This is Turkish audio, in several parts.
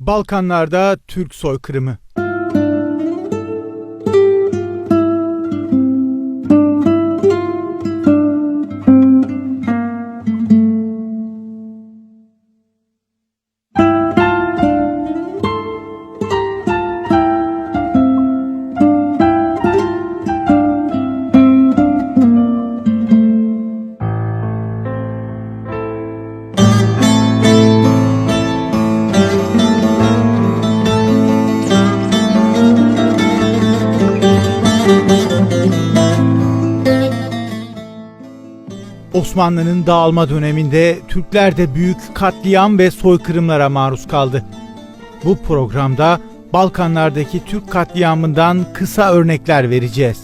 Balkanlarda Türk soykırımı. Osmanlı'nın dağılma döneminde Türkler de büyük katliam ve soykırımlara maruz kaldı. Bu programda Balkanlardaki Türk katliamından kısa örnekler vereceğiz.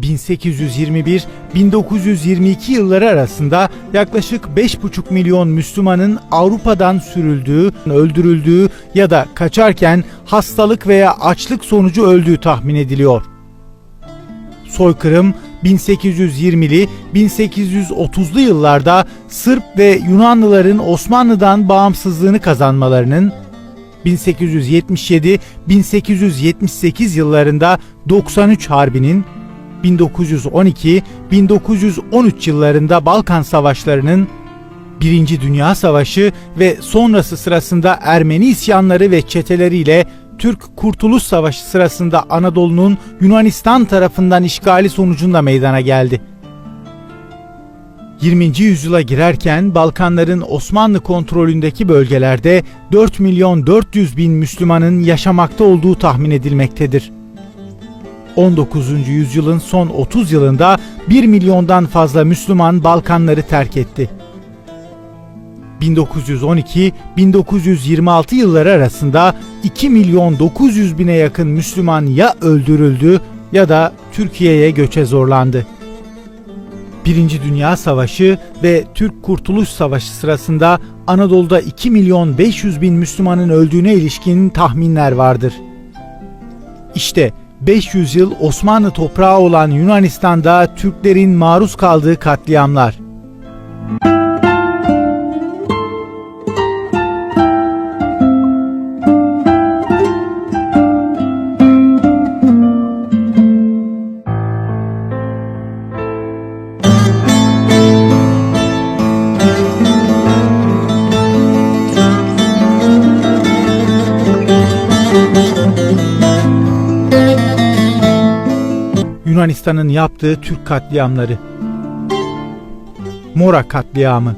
1821-1922 yılları arasında yaklaşık 5,5 milyon Müslümanın Avrupa'dan sürüldüğü, öldürüldüğü ya da kaçarken hastalık veya açlık sonucu öldüğü tahmin ediliyor. Soykırım 1820'li 1830'lu yıllarda Sırp ve Yunanlıların Osmanlı'dan bağımsızlığını kazanmalarının 1877-1878 yıllarında 93 Harbi'nin 1912-1913 yıllarında Balkan Savaşları'nın Birinci Dünya Savaşı ve sonrası sırasında Ermeni isyanları ve çeteleriyle Türk Kurtuluş Savaşı sırasında Anadolu'nun Yunanistan tarafından işgali sonucunda meydana geldi. 20. yüzyıla girerken Balkanların Osmanlı kontrolündeki bölgelerde 4 milyon 400 bin Müslümanın yaşamakta olduğu tahmin edilmektedir. 19. yüzyılın son 30 yılında 1 milyondan fazla Müslüman Balkanları terk etti. 1912-1926 yılları arasında 2 milyon 900 bine yakın Müslüman ya öldürüldü ya da Türkiye'ye göçe zorlandı. Birinci Dünya Savaşı ve Türk Kurtuluş Savaşı sırasında Anadolu'da 2 milyon 500 bin Müslümanın öldüğüne ilişkin tahminler vardır. İşte 500 yıl Osmanlı toprağı olan Yunanistan'da Türklerin maruz kaldığı katliamlar. Yunanistan'ın yaptığı Türk katliamları. Mora katliamı.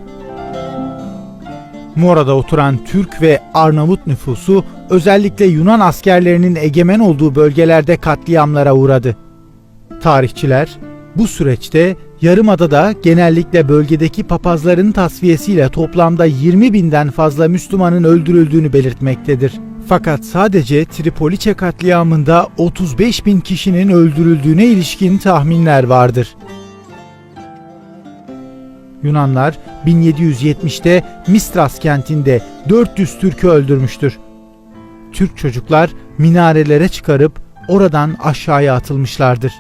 Mora'da oturan Türk ve Arnavut nüfusu özellikle Yunan askerlerinin egemen olduğu bölgelerde katliamlara uğradı. Tarihçiler bu süreçte Yarımada'da genellikle bölgedeki papazların tasfiyesiyle toplamda 20 binden fazla Müslümanın öldürüldüğünü belirtmektedir. Fakat sadece Tripoliçe katliamında 35 bin kişinin öldürüldüğüne ilişkin tahminler vardır. Yunanlar 1770'te Mistras kentinde 400 Türk'ü öldürmüştür. Türk çocuklar minarelere çıkarıp oradan aşağıya atılmışlardır.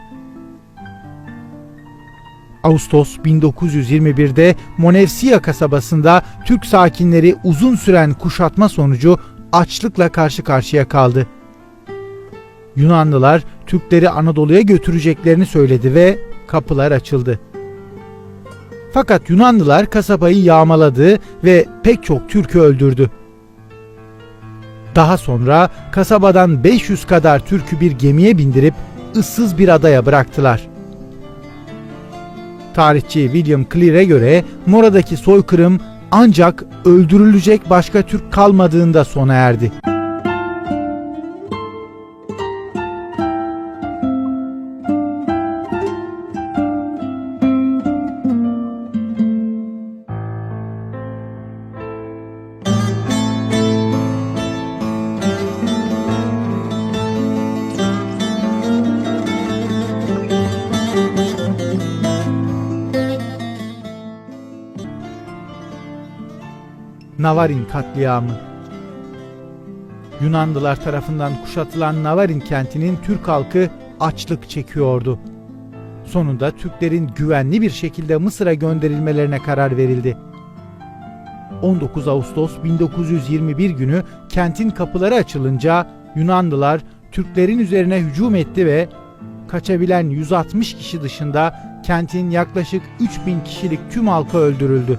Ağustos 1921'de Monevsiya kasabasında Türk sakinleri uzun süren kuşatma sonucu açlıkla karşı karşıya kaldı. Yunanlılar Türkleri Anadolu'ya götüreceklerini söyledi ve kapılar açıldı. Fakat Yunanlılar kasabayı yağmaladı ve pek çok Türk'ü öldürdü. Daha sonra kasabadan 500 kadar Türk'ü bir gemiye bindirip ıssız bir adaya bıraktılar. Tarihçi William Clear'e göre Mora'daki soykırım ancak öldürülecek başka Türk kalmadığında sona erdi. Navarin katliamı. Yunanlılar tarafından kuşatılan Navarin kentinin Türk halkı açlık çekiyordu. Sonunda Türklerin güvenli bir şekilde Mısır'a gönderilmelerine karar verildi. 19 Ağustos 1921 günü kentin kapıları açılınca Yunanlılar Türklerin üzerine hücum etti ve kaçabilen 160 kişi dışında kentin yaklaşık 3000 kişilik tüm halkı öldürüldü.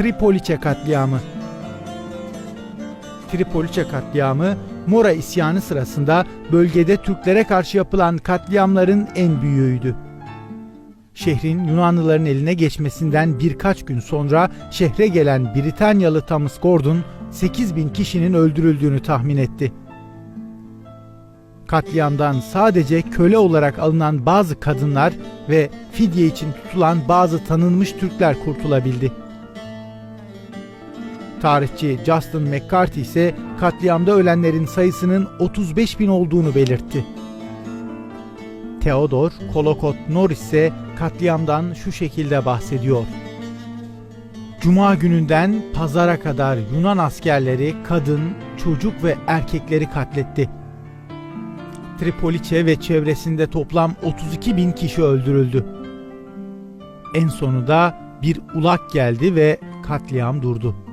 Tripoliçe katliamı Tripoliçe katliamı Mora isyanı sırasında bölgede Türklere karşı yapılan katliamların en büyüğüydü. Şehrin Yunanlıların eline geçmesinden birkaç gün sonra şehre gelen Britanyalı Thomas Gordon 8 bin kişinin öldürüldüğünü tahmin etti. Katliamdan sadece köle olarak alınan bazı kadınlar ve fidye için tutulan bazı tanınmış Türkler kurtulabildi. Tarihçi Justin McCarthy ise katliamda ölenlerin sayısının 35 bin olduğunu belirtti. Theodor Kolokot Norris ise katliamdan şu şekilde bahsediyor. Cuma gününden pazara kadar Yunan askerleri kadın, çocuk ve erkekleri katletti. Tripoliçe ve çevresinde toplam 32 bin kişi öldürüldü. En sonunda bir ulak geldi ve katliam durdu.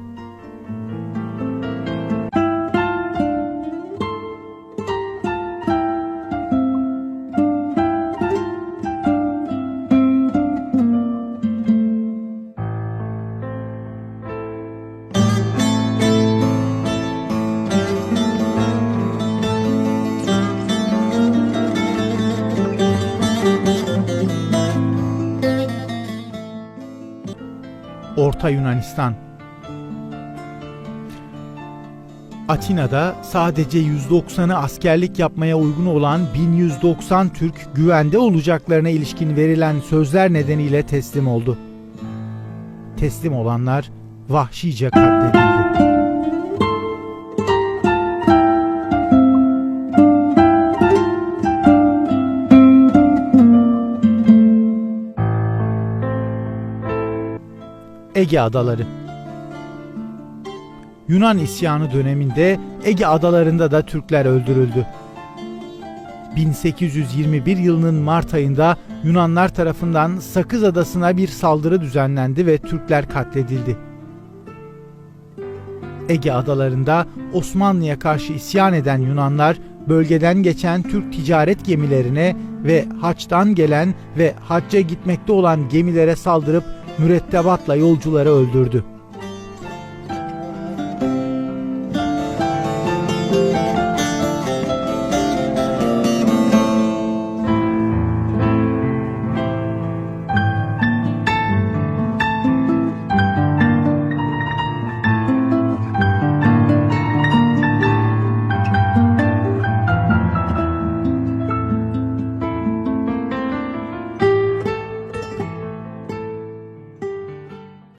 Orta Yunanistan Atina'da sadece 190'ı askerlik yapmaya uygun olan 1190 Türk güvende olacaklarına ilişkin verilen sözler nedeniyle teslim oldu. Teslim olanlar vahşice katledildi. Ege Adaları Yunan isyanı döneminde Ege adalarında da Türkler öldürüldü. 1821 yılının Mart ayında Yunanlar tarafından Sakız Adası'na bir saldırı düzenlendi ve Türkler katledildi. Ege adalarında Osmanlı'ya karşı isyan eden Yunanlar bölgeden geçen Türk ticaret gemilerine ve haçtan gelen ve hacca gitmekte olan gemilere saldırıp mürettebatla yolcuları öldürdü.